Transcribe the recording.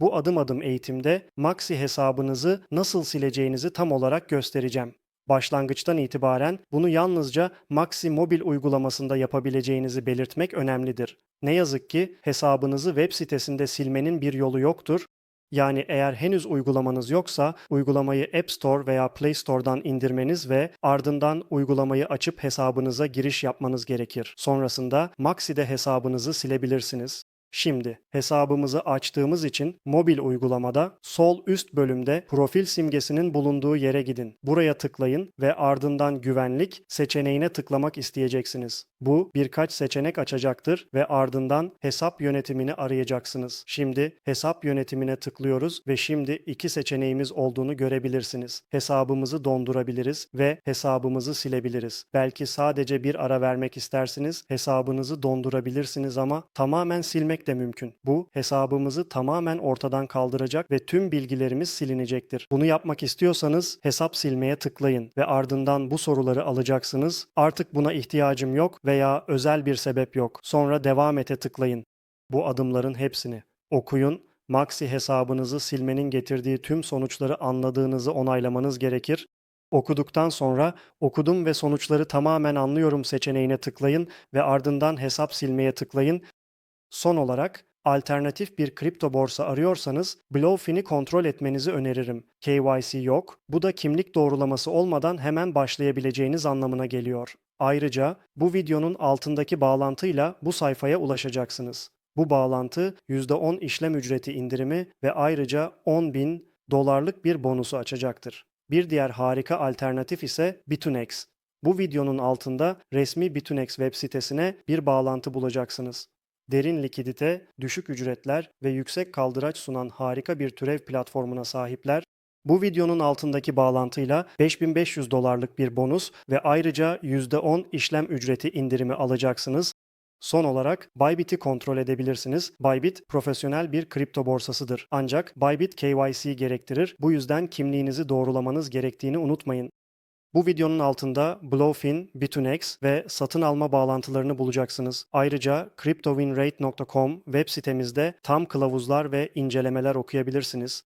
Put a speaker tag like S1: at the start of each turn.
S1: Bu adım adım eğitimde Maxi hesabınızı nasıl sileceğinizi tam olarak göstereceğim. Başlangıçtan itibaren bunu yalnızca Maxi mobil uygulamasında yapabileceğinizi belirtmek önemlidir. Ne yazık ki hesabınızı web sitesinde silmenin bir yolu yoktur. Yani eğer henüz uygulamanız yoksa uygulamayı App Store veya Play Store'dan indirmeniz ve ardından uygulamayı açıp hesabınıza giriş yapmanız gerekir. Sonrasında Maxi'de hesabınızı silebilirsiniz. Şimdi hesabımızı açtığımız için mobil uygulamada sol üst bölümde profil simgesinin bulunduğu yere gidin. Buraya tıklayın ve ardından güvenlik seçeneğine tıklamak isteyeceksiniz. Bu birkaç seçenek açacaktır ve ardından hesap yönetimini arayacaksınız. Şimdi hesap yönetimine tıklıyoruz ve şimdi iki seçeneğimiz olduğunu görebilirsiniz. Hesabımızı dondurabiliriz ve hesabımızı silebiliriz. Belki sadece bir ara vermek istersiniz, hesabınızı dondurabilirsiniz ama tamamen silmek de mümkün. Bu hesabımızı tamamen ortadan kaldıracak ve tüm bilgilerimiz silinecektir. Bunu yapmak istiyorsanız hesap silmeye tıklayın ve ardından bu soruları alacaksınız. Artık buna ihtiyacım yok veya özel bir sebep yok. Sonra devam ete tıklayın. Bu adımların hepsini okuyun. Maxi hesabınızı silmenin getirdiği tüm sonuçları anladığınızı onaylamanız gerekir. Okuduktan sonra okudum ve sonuçları tamamen anlıyorum seçeneğine tıklayın ve ardından hesap silmeye tıklayın. Son olarak alternatif bir kripto borsa arıyorsanız Blowfin'i kontrol etmenizi öneririm. KYC yok. Bu da kimlik doğrulaması olmadan hemen başlayabileceğiniz anlamına geliyor. Ayrıca bu videonun altındaki bağlantıyla bu sayfaya ulaşacaksınız. Bu bağlantı %10 işlem ücreti indirimi ve ayrıca 10.000 dolarlık bir bonusu açacaktır. Bir diğer harika alternatif ise Bitunex. Bu videonun altında resmi Bitunex web sitesine bir bağlantı bulacaksınız. Derin likidite, düşük ücretler ve yüksek kaldıraç sunan harika bir türev platformuna sahipler. Bu videonun altındaki bağlantıyla 5500 dolarlık bir bonus ve ayrıca %10 işlem ücreti indirimi alacaksınız. Son olarak Bybit'i kontrol edebilirsiniz. Bybit profesyonel bir kripto borsasıdır. Ancak Bybit KYC gerektirir. Bu yüzden kimliğinizi doğrulamanız gerektiğini unutmayın. Bu videonun altında Blowfin, Bitunex ve satın alma bağlantılarını bulacaksınız. Ayrıca cryptowinrate.com web sitemizde tam kılavuzlar ve incelemeler okuyabilirsiniz.